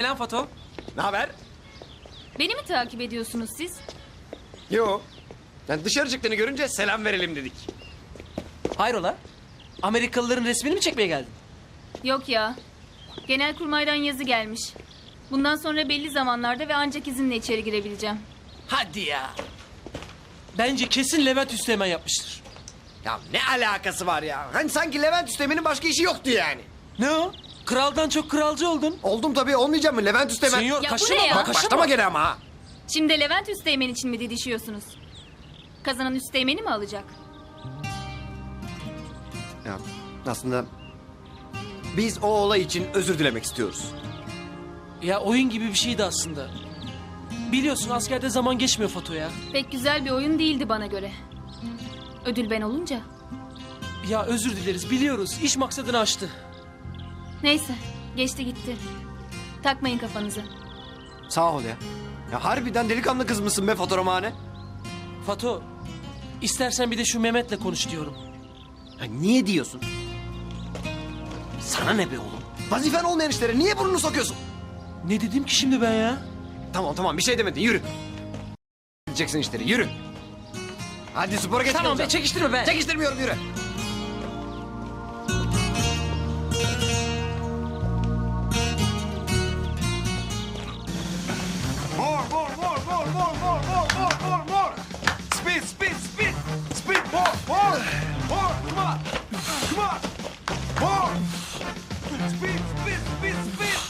Selam Fato. Ne haber? Beni mi takip ediyorsunuz siz? Yo. Yani dışarı çıktığını görünce selam verelim dedik. Hayrola? Amerikalıların resmini mi çekmeye geldin? Yok ya. Genelkurmaydan yazı gelmiş. Bundan sonra belli zamanlarda ve ancak izinle içeri girebileceğim. Hadi ya. Bence kesin Levent Üsteğmen yapmıştır. Ya ne alakası var ya? Hani sanki Levent Üstemen'in başka işi yoktu yani. Ne o? Kraldan çok kralcı oldun. Oldum tabii olmayacağım mı Levent Üstemen? Senyor Ya bu kaşıma ne ya? bak Bak kaşıma. başlama gene ama ha. Şimdi Levent Üsteğmen için mi didişiyorsunuz? Kazanan Üsteğmen'i mi alacak? Ya aslında biz o olay için özür dilemek istiyoruz. Ya oyun gibi bir şeydi aslında. Biliyorsun askerde zaman geçmiyor Fato ya. Pek güzel bir oyun değildi bana göre. Ödül ben olunca. Ya özür dileriz biliyoruz. İş maksadını aştı. Neyse, geçti gitti. Takmayın kafanızı. Sağ ol ya. Ya harbiden delikanlı kız mısın be fotoğrafhane? Fato, istersen bir de şu Mehmet'le konuş diyorum. Ya niye diyorsun? Sana ne be oğlum? Vazifen olmayan işlere niye burnunu sokuyorsun? Ne dedim ki şimdi ben ya? Tamam tamam bir şey demedin yürü. Gideceksin işleri yürü. Hadi spora geç. Tamam be kalacağım. çekiştirme be. Çekiştirmiyorum yürü. More, more, more, more, more, more, more. Speed, speed, speed, speed, more, more, more. Come on, come on, more. Speed, speed, speed, speed.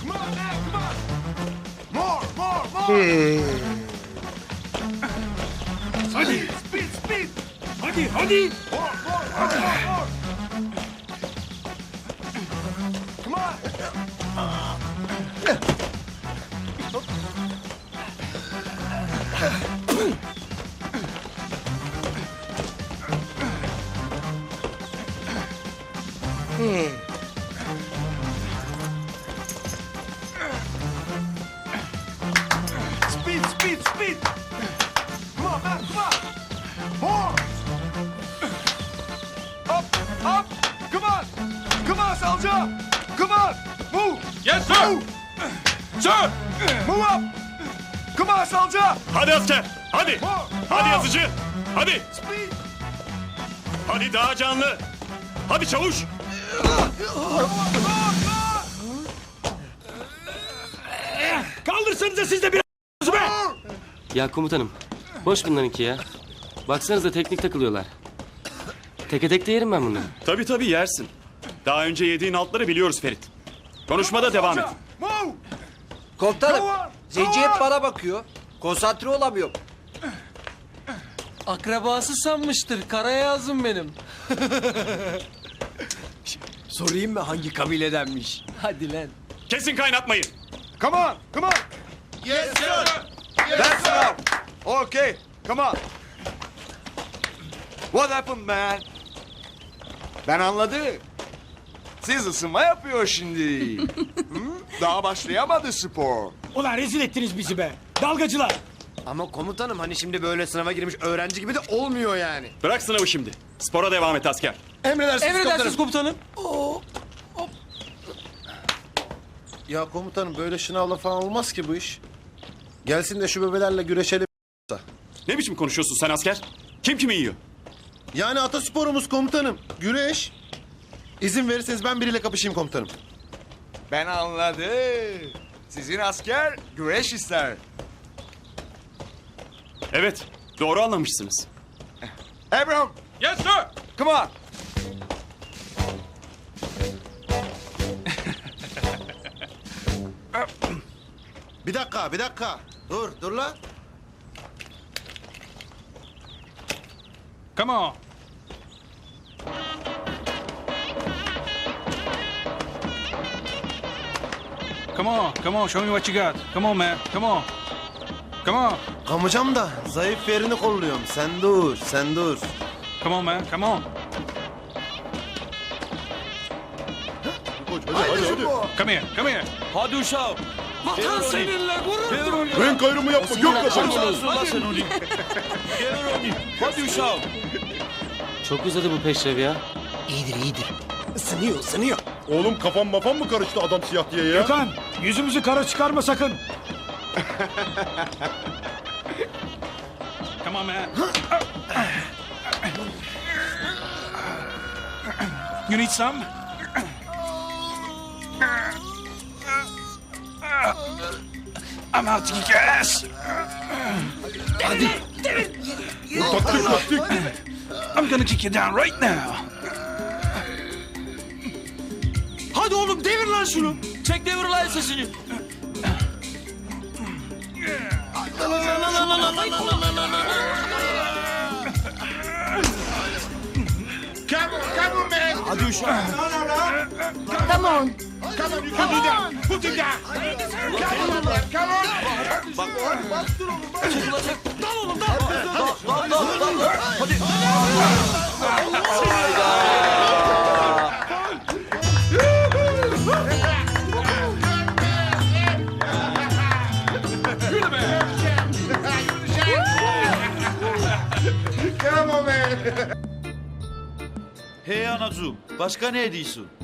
Come on, now, come on. More, more, more. Hadi, speed, speed. Hadi, hadi. More, more, more, more, more. Speed, speed, speed. Come on, man, come on. More. Up, up. Come on. Come on, soldier. Come on. Move. Yes sir. Move. Sir. Move up. Come on, soldier. Hadi asker. Hadi. More. Hadi More. yazıcı. Hadi. Speed. Hadi daha canlı. Hadi çavuş. Kaldırsanıza siz de bir be. Ya komutanım, boş bunlarınki ya. Baksanıza teknik takılıyorlar. Teke tek de yerim ben bunları. Tabii tabii yersin. Daha önce yediğin altları biliyoruz Ferit. Konuşmada devam et. Komutanım. Zenci hep bana bakıyor. Konsantre olamıyorum. Akrabası sanmıştır. Karaya yazdım benim. Sorayım mı hangi kabiledenmiş? Hadi lan. Kesin kaynatmayın. Come on, come on. Yes, sir. That's enough. Okay, come on. What happened, man? Ben anladım. Siz ısınma yapıyor şimdi. Hı? Daha başlayamadı spor. Ulan rezil ettiniz bizi be. Dalgacılar. Ama komutanım hani şimdi böyle sınava girmiş öğrenci gibi de olmuyor yani. Bırak sınavı şimdi. Spora devam et asker. Emredersiniz, Emredersiniz komutanım. Ya komutanım böyle şınavla falan olmaz ki bu iş. Gelsin de şu bebelerle güreşelim. Ne biçim konuşuyorsun sen asker? Kim kimi yiyor? Yani atasporumuz komutanım. Güreş. İzin verirseniz ben biriyle kapışayım komutanım. Ben anladım. Sizin asker güreş ister. Evet. Doğru anlamışsınız. Abraham, Yes sir. come on. Bir dakika bir dakika. Dur dur lan. Come on. Come on, come on, show me what you got. Come on man, come on. Come on, Kamayacağım da zayıf yerini kolluyorum. Sen dur sen dur. come on man, come on. Come here, come here. Hadi uşağım. Vatan seninle gurur. Renk ayrımı yapma gök Hadi uşağım. Çok uzadı bu peşrev ya. İyidir iyidir. Isınıyor ısınıyor. Oğlum kafam mafam mı karıştı adam siyah diye ya? Gökhan yüzümüzü kara çıkarma sakın. Come on man. You need some? I'm out to kick your ass. Taktik taktik. I'm gonna kick you down right now. Hadi oğlum devir lan şunu. Çek devir lan sesini. Hadi uşağım. Come on. Come on, you can do that. Put him down. Come on, come on. Çek ulan çek. Dal oğlum dal. Dal dal dal. dal. Hadi. Come on, man. Hey anacığım, başka ne ediyorsun?